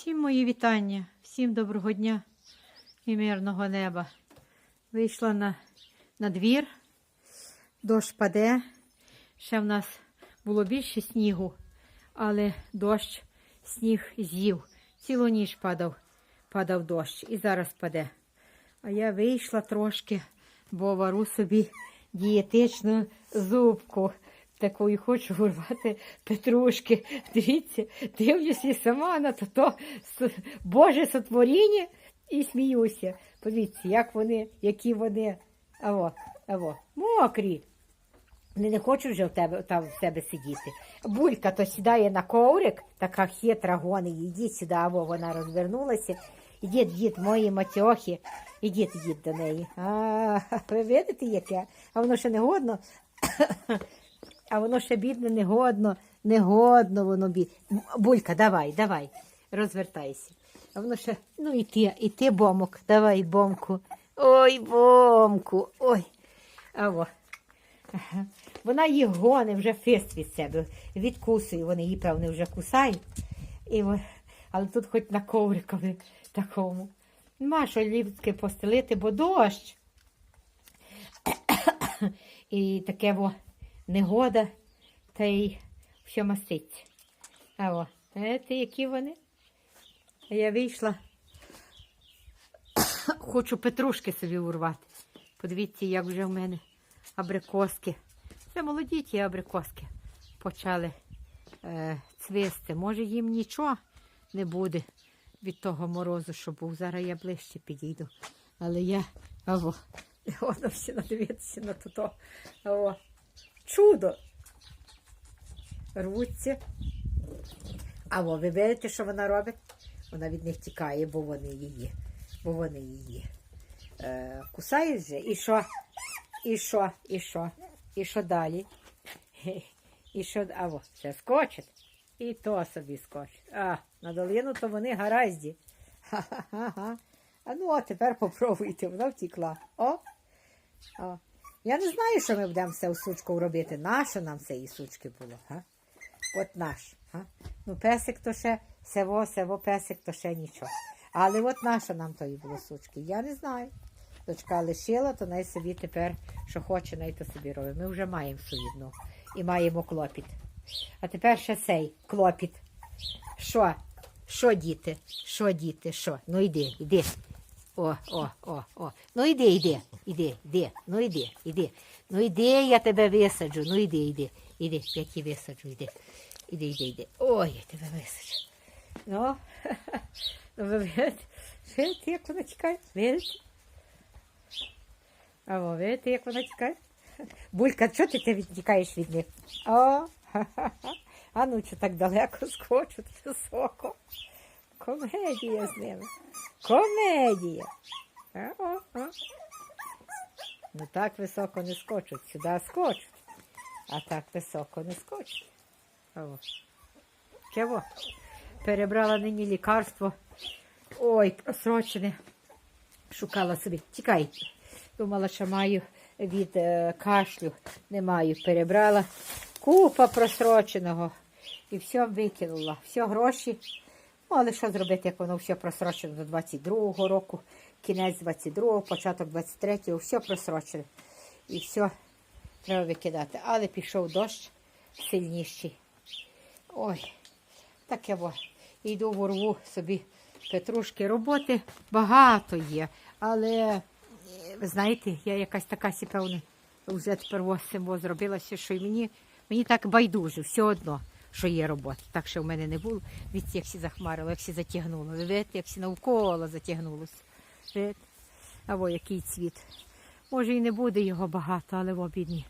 Всім мої вітання, всім доброго дня і мирного неба. Вийшла на, на двір, дощ паде. Ще в нас було більше снігу, але дощ сніг з'їв. Цілу ніч падав, падав дощ і зараз паде. А я вийшла трошки, бо вару собі дієтичну зубку. Такою хочу вирвати петрушки. Дивіться, дивлюся і сама на то, то Боже сотворіння і сміюся. Подивіться, як вони, які вони. Аво, аво, мокрі. Вони не хочуть вже в тебе там в тебе сидіти. Булька то сідає на коврик, така хитра гони, ідіть сюди, або вона розвернулася. Ідіть, дід, мої матьохи, ідіть, ідіть до неї. А, ви видите, яке? А воно ще не годно. А воно ще бідне, негодно, негодно воно бід. Булька, давай, давай, розвертайся. А воно ще, ну і ти, і ти, бомок, давай, бомку. Ой, бомку, ой. А во. Вона їх гони вже фист від себе, відкусує, вони її, певне, вже кусають. І, але тут хоч на коврикові такому. Нема що ліпки постелити, бо дощ. І таке во негода, та й все маститься. А о, які вони? Я вийшла. Хочу петрушки собі урвати. Подивіться, як вже в мене абрикоски. Це молоді ті абрикоски почали е, цвісти. Може, їм нічого не буде від того морозу, що був. Зараз я ближче підійду. Але я аво, воно всі надивитися на то. Чудо. Рвуться. А ви бачите, що вона робить? Вона від них тікає, бо вони її. Бо вони її. Е, кусають же. І що? І що? І що? І що далі? І що? А во, ще скочить. І то собі скочить. А, на долину то вони гаразді. Ха-ха-ха. А ну, а тепер попробуйте, вона втікла. О! О. Я не знаю, що ми будемо все у сучку робити. Нащо нам цієї сучки було? Га? От наш. Га? Ну, песик то ще, сево, сево, песик то ще нічого. Але от наша нам тої було сучки. Я не знаю. Дочка лишила, то най собі тепер, що хоче, най то собі робить. Ми вже маємо совідну і маємо клопіт. А тепер ще цей клопіт. Що? Що, діти? Що, діти? Що? Ну йди, йди. О, о, о, о. Ну йди, йди, йди, йди, ну йди, йди. Ну йди, я тебе висаджу. Ну йди, йди, йди, я тебе висаджу, йди. Іди, йди, йди. Ой, я тебе висаджу. Ну, ну ви видите, видите, як вона тікає? Видите? А ви видите, як вона тікає? Булька, чого ти, ти тікаєш від них? О, ха-ха-ха. А ну, що так далеко скочуть високо. Комедія з ними. Комедія. А-о-о. Ну так високо не скочуть, сюди скочуть. А так високо не скочуть. О. Чого? Перебрала нині лікарство. Ой, просрочене. Шукала собі. Тікай. Думала, що маю від е, кашлю. Не маю. Перебрала. Купа просроченого. І все викинула. Все гроші. Ну, але що зробити, як воно все просрочено до 22-го року, кінець 22-го, початок 23-го, все просрочено. І все треба викидати. Але пішов дощ сильніший. Ой, таке во. Йду ворву собі петрушки. Роботи багато є. Але, знаєте, я якась така сі, вже тепер ось зробилася, що й мені, мені так байдуже, все одно, що є робота. Так що в мене не було. Від як всі захмарило, як всі затягнуло. Ви видите, як всі навколо затягнулося. Видите? А во який цвіт. Може і не буде його багато, але во бідні,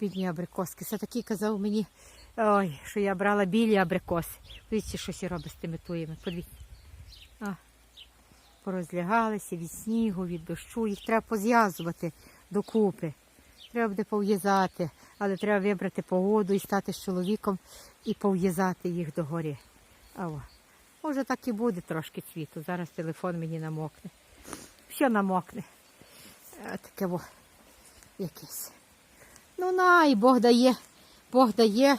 бідні абрикоски. Це такий казав мені, ой, що я брала білі абрикоси. Дивіться, що сі робить з тими туями. Подивіться. А, порозлягалися від снігу, від дощу. Їх треба позв'язувати докупи. Треба буде пов'язати, але треба вибрати погоду і стати з чоловіком і пов'язати їх догорі. О, може так і буде трошки цвіту. Зараз телефон мені намокне. Все намокне. А, таке во якесь. Ну на, і Бог дає, Бог дає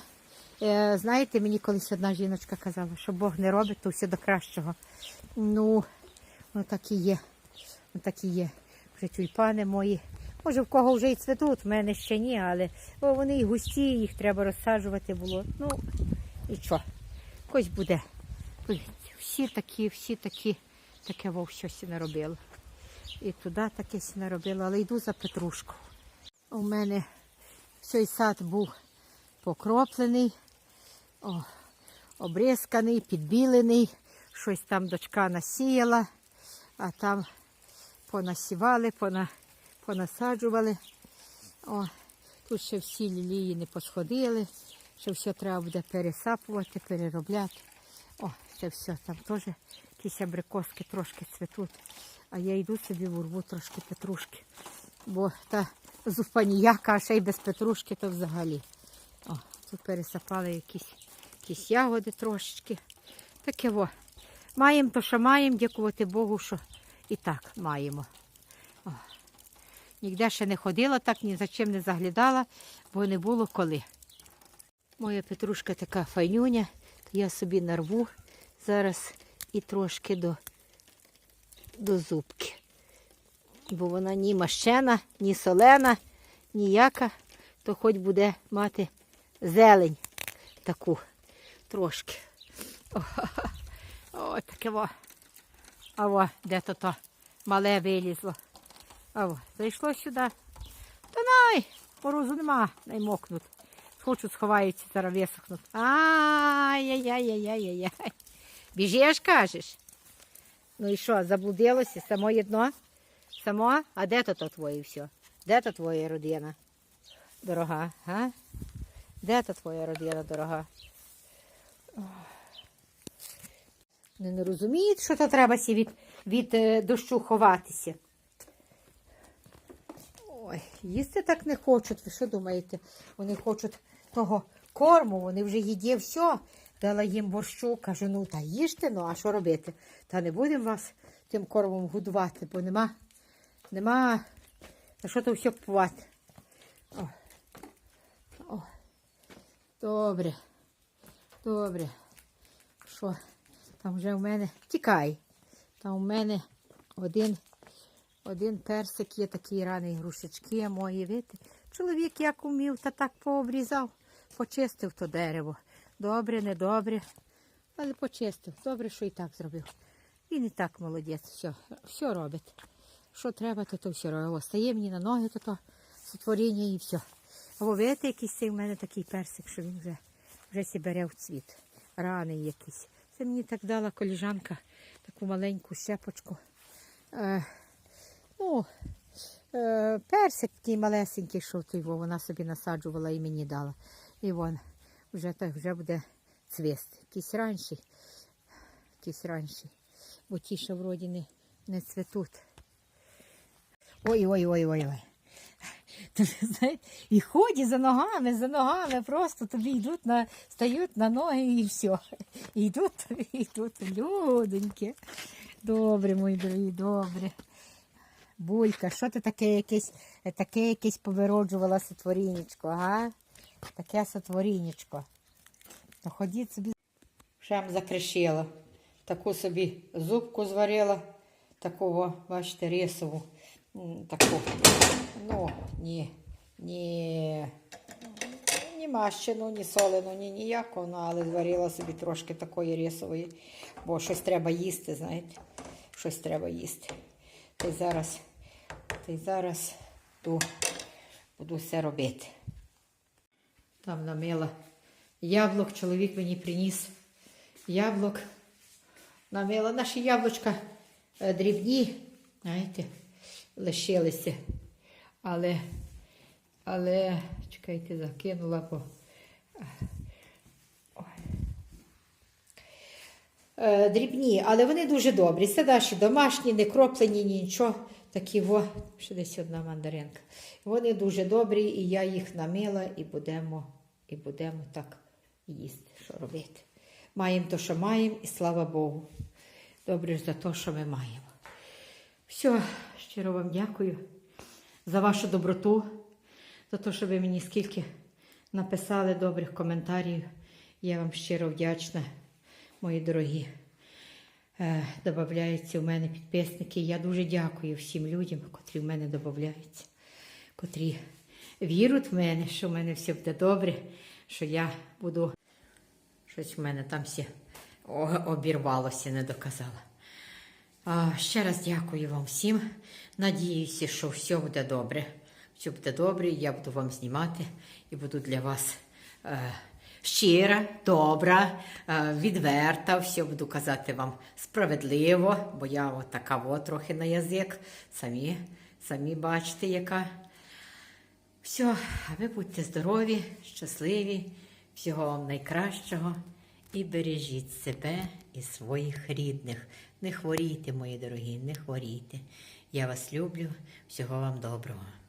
Е, знаєте, мені колись одна жіночка казала, що Бог не робить, то все до кращого. Ну, ну так і є. Ну так і є. Вже тюльпани мої. Може, в кого вже і цвітуть, в мене ще ні, але о, вони і густі, їх треба розсаджувати було. Ну, і що? Якось буде. Всі такі, всі такі, таке вов щось наробило. І туди таке сі наробило, але йду за петрушку. У мене цей сад був покроплений, о, обрізканий, підбілений. Щось там дочка насіяла, а там понасівали, пона, понасаджували. О, тут ще всі лілії не посходили, ще все треба буде пересапувати, переробляти. О, це все там теж якісь абрикоски трошки цвітуть. А я йду собі в урву трошки петрушки. Бо та зупаніяка, а ще й без петрушки, то взагалі. О, тут пересапали якісь, якісь ягоди трошечки. Таке во. Маємо то, що маємо, дякувати Богу, що і так маємо. Ніде ще не ходила, так ні за чим не заглядала, бо не було коли. Моя петрушка така файнюня, то я собі нарву зараз і трошки до, до зубки. Бо вона ні мащена, ні солена, ніяка, то хоч буде мати зелень таку трошки. О, о таке во. А во, де то то мале вилізло. А во, зайшло сюди. Та най, морозу нема, най мокнуть. Хочу сховаються, зараз висохнуть. Ай-яй-яй-яй-яй-яй. Біжиш, кажеш? Ну і що, заблудилося? Само єдно? Само? А де то, твоє все? Де то твоя родина? Дорога, а? Де то твоя родина, дорога? Не розуміють, що то треба сі від, від е, дощу ховатися. Ой, їсти так не хочуть. Ви що думаєте? Вони хочуть того корму, вони вже їді все. Дала їм борщу, кажу, ну та їжте, ну а що робити? Та не будемо вас тим кормом годувати, бо нема, нема на що то все купувати. О. О. Добре. Добре. Що? Там вже в мене тікай. Там у мене один, один персик є такий раний грушечки мої. Видите? Чоловік як умів, та так пообрізав, почистив то дерево. Добре, не добре, але почистив. Добре, що і так зробив. Він і так молодець, все, все робить. Що треба, то то все робить. О, Стає мені на ноги, то то сотворіння і все. А ви видите, якийсь цей в мене такий персик, що він вже, вже сі бере в цвіт. Раний якийсь. Це мені так дала коліжанка таку маленьку щепочку. Е, ну, е, персик такий малесенький, що во, вона собі насаджувала і мені дала. І вон вже так вже буде цвіст. Якийсь ранший, якийсь ранший. Бо ті, що вроді не, не цвітуть. Ой-ой-ой-ой-ой. І ходять за ногами, за ногами, просто тобі йдуть на, стають на ноги і все. І йдуть тобі, йдуть, людоньки. Добре, мої дорогі, добре. Булька, що ти таке якесь, таке якесь повироджувала сотворінечко, ага? Таке сотворінечко. То ходіть собі. Шем закришила. Таку собі зубку зварила, таку, бачите, рисову. Таку. Ну, ні, ні, ні мащену, ні солену, ні ніяку, ну, але зварила собі трошки такої рисової, бо щось треба їсти, знаєте. Щось треба їсти. Та зараз, та й зараз буду, буду все робити. Там намила яблук, чоловік мені приніс яблук. Намила наші яблучка е, дрібні, знаєте, лишилися. Але, але, чекайте, закинула, бо. Е, Дрібні, але вони дуже добрі. Це наші домашні, не кроплені, нічого. Такі во, ще десь одна мандаринка. Вони дуже добрі, і я їх намила і будемо, і будемо так їсти. Що робити? Маємо то, що маємо, і слава Богу. Добре за те, що ми маємо. Все, щиро вам дякую за вашу доброту, за те, що ви мені скільки написали добрих коментарів Я вам щиро вдячна, мої дорогі. Е, Добавляються у мене підписники. Я дуже дякую всім людям, котрі в мене додаються, котрі вірують в мене, що в мене все буде добре, що я буду. Щось в мене там все обірвалося, не доказала. А, ще раз дякую вам всім. Надіюся, що все буде добре. Все буде добре, я буду вам знімати і буду для вас е, щира, добра, е, відверта. Все буду казати вам справедливо, бо я от така от трохи на язик. Самі, самі бачите, яка. Все, ви будьте здорові, щасливі, всього вам найкращого і бережіть себе і своїх рідних. Не хворійте, мої дорогі, не хворійте. Я вас люблю, всього вам доброго.